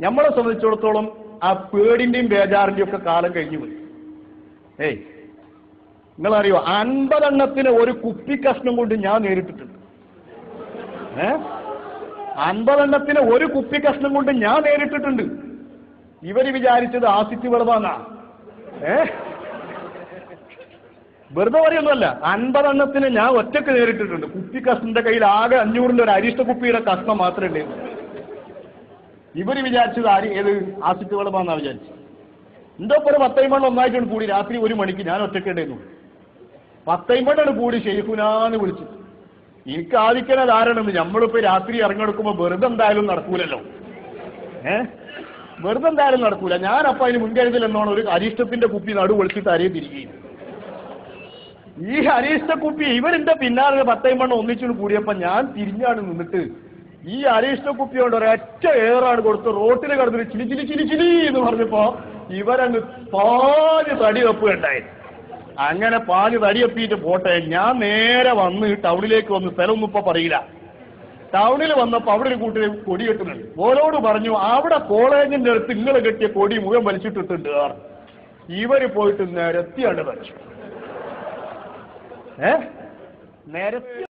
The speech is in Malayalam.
നമ്മളെ സംബന്ധിച്ചിടത്തോളം ആ പേടിന്റെയും ബേജാറിന്റെയും ഒക്കെ കാലം കഴിഞ്ഞു പോയി. ഏയ് നിങ്ങളറിയോ അൻപതെണ്ണത്തിന് ഒരു കുപ്പി കഷ്ണം കൊണ്ട് ഞാൻ നേരിട്ടിട്ടുണ്ട്. ഏ? അൻപതെണ്ണത്തിന് ഒരു കുപ്പി കഷ്ണം കൊണ്ട് ഞാൻ നേരിട്ടിട്ടുണ്ട്. ഇവർ വിചാരിച്ചത് ആസിറ്റ് വെറുതാന്നാ ഏ? വെറുതെ പറയൊന്നുമല്ല അൻപതെണ്ണത്തിന് ഞാൻ ഒറ്റയ്ക്ക് നേരിട്ടിട്ടുണ്ട്. കുപ്പി കഷ്ണന്റെ കയ്യിൽ ആകെ അഞ്ഞൂറിന്റെ ഒരു അരിഷ്ട കുപ്പിയുടെ കഷ്ണം മാത്രമേ ഉണ്ടായിരുന്നു ഇവർ വിചാരിച്ചത് ആര്? ഏത്? ആസിറ്റ് വെള്ളമാന്നാ വിചാരിച്ചത്. എന്തോ ഒപ്പം ഒരു ഒന്നായിട്ടാണ് കൂടി. രാത്രി ഒരു മണിക്ക് ഞാൻ ഒറ്റയ്ക്ക് ഉണ്ടായിരുന്നു പത്തൈമണ്ണാണ് കൂടി ഷെയ്ഖുനാന്ന് വിളിച്ചു എനിക്ക് ആദിക്കണ ധാരണ നമ്മളിപ്പോ രാത്രി ഇറങ്ങിയെടുക്കുമ്പോ വെറുതെ എന്തായാലും നടക്കൂലല്ലോ. ഏ? വെറുതെ എന്തായാലും നടക്കൂല. ഞാനപ്പോ അതിന് മുൻകരുതൽ എന്നോണം ഒരു അരിഷ്ടത്തിന്റെ കുപ്പി നടു വിളിച്ചിട്ട് അരയെ തിരികെയും. ഈ അരിഷ്ട കുപ്പി ഇവരെന്റെ പിന്നാലെ പത്തൈമ്പണ്ണം ഒന്നിച്ചു കൂടിയപ്പോ ഞാൻ തിരിഞ്ഞാണ് നിന്നിട്ട് ഈ അരീഷ്ട കൊണ്ട് ഒരൊറ്റ ഏറാണ് കൊടുത്ത് റോട്ടിൽ കടന്നിട്ട് ചിലി ചിലി ചിലി ചിലി എന്ന് പറഞ്ഞപ്പോ ഇവരങ്ങ് പാൽ തടി വെപ്പുകണ്ടായി അങ്ങനെ പാൽ തടിയപ്പിയിട്ട് പോട്ടെ ഞാൻ നേരെ വന്ന് ടൗണിലേക്ക് വന്ന് സ്ഥലമൊന്നും ഇപ്പൊ പറയില്ല. ടൗണിൽ വന്നപ്പോ അവിടെ ഒരു കൂട്ടര് കൊടി കെട്ടുന്നുണ്ട്. ഓരോട് പറഞ്ഞു അവിടെ കോളേജിന്റെ അടുത്ത് ഇങ്ങനെ കെട്ടിയ കൊടി മുഖം വലിച്ചിട്ടിട്ടുണ്ട്. ഇവർ പോയിട്ട് നിരത്തിയാണ് വലിച്ചു. ഏ? നിരത്തി